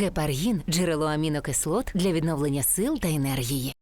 Гепаргін джерело амінокислот для відновлення сил та енергії.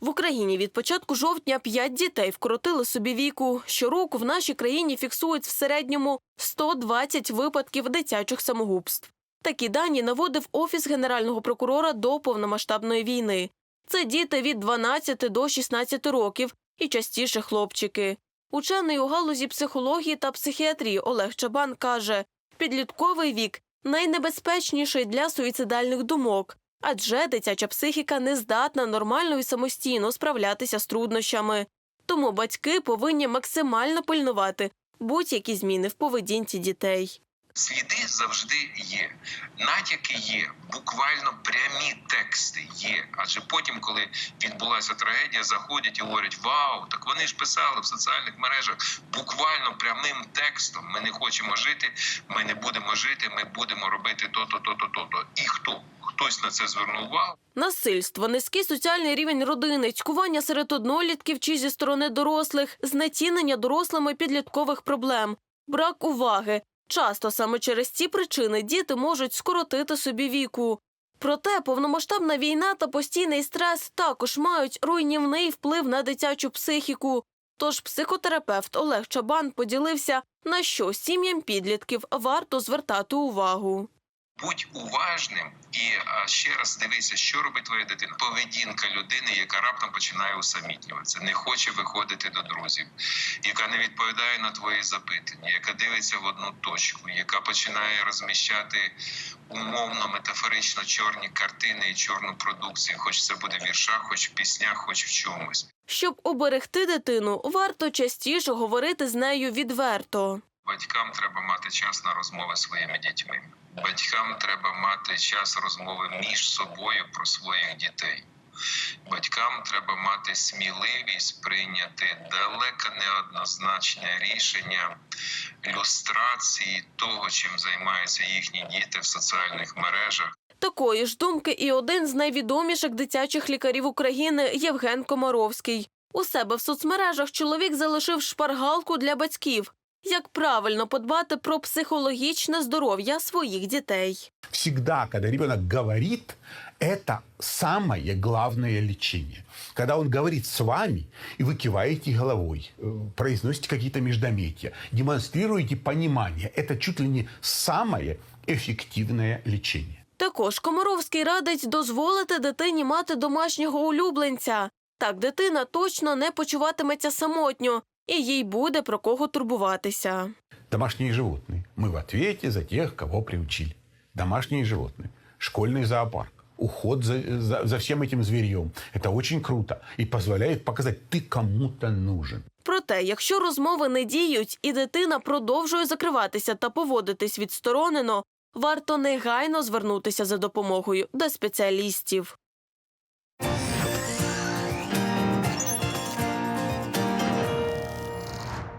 В Україні від початку жовтня 5 дітей вкоротили собі віку. Щороку в нашій країні фіксують в середньому 120 випадків дитячих самогубств. Такі дані наводив Офіс Генерального прокурора до повномасштабної війни. Це діти від 12 до 16 років і частіше хлопчики. Учений у галузі психології та психіатрії Олег Чабан каже, підлітковий вік найнебезпечніший для суїцидальних думок, адже дитяча психіка не здатна нормально і самостійно справлятися з труднощами. Тому батьки повинні максимально пильнувати будь-які зміни в поведінці дітей. Сліди завжди є, натяки є, буквально прямі тексти є. Адже потім, коли відбулася трагедія, заходять і говорять: Вау, так вони ж писали в соціальних мережах буквально прямим текстом. Ми не хочемо жити, ми не будемо жити, ми будемо робити то-то, то-то, то-то. І хто? Хтось на це звернув увагу. Насильство, низький соціальний рівень родини, цькування серед однолітків чи зі сторони дорослих, знецінення дорослими підліткових проблем, брак уваги. Часто саме через ці причини діти можуть скоротити собі віку. Проте повномасштабна війна та постійний стрес також мають руйнівний вплив на дитячу психіку. Тож психотерапевт Олег Чабан поділився, на що сім'ям підлітків варто звертати увагу. Будь уважним і а, ще раз дивися, що робить твоя дитина. Поведінка людини, яка раптом починає усамітнюватися, не хоче виходити до друзів, яка не відповідає на твої запитання, яка дивиться в одну точку, яка починає розміщати умовно метафорично чорні картини і чорну продукцію, хоч це буде в віршах, хоч в піснях, хоч в чомусь. Щоб оберегти дитину, варто частіше говорити з нею відверто. Батькам треба мати час на розмови зі своїми дітьми. Батькам треба мати час розмови між собою про своїх дітей. Батькам треба мати сміливість прийняти далеко неоднозначне рішення люстрації того, чим займаються їхні діти в соціальних мережах. Такої ж думки і один з найвідоміших дитячих лікарів України Євген Комаровський. У себе в соцмережах чоловік залишив шпаргалку для батьків Як правильно подбати про психологічне здоров'я своїх дітей? всегда, когда ребенок говорит, это самое главное лечение. Когда он говорит с вами, и вы киваете головой, э, произносите какие-то междометия, демонстрируете понимание, это чуть ли не самое эффективное лечение. Також Комаровський радить дозволити дитині мати домашнього улюбленця. Так дитина точно не почуватиметься самотньо, і їй буде про кого турбуватися. Домашние животные. Мы в ответе за тех, кого приучили. Домашние животные. Школьный зоопарк. Уход за, за, за всем этим зверьем. Это очень круто и позволяет показать, ты кому-то нужен. Проте, якщо розмови не діють і дитина продовжує закриватися та поводитись відсторонено, варто негайно звернутися за допомогою до спеціалістів.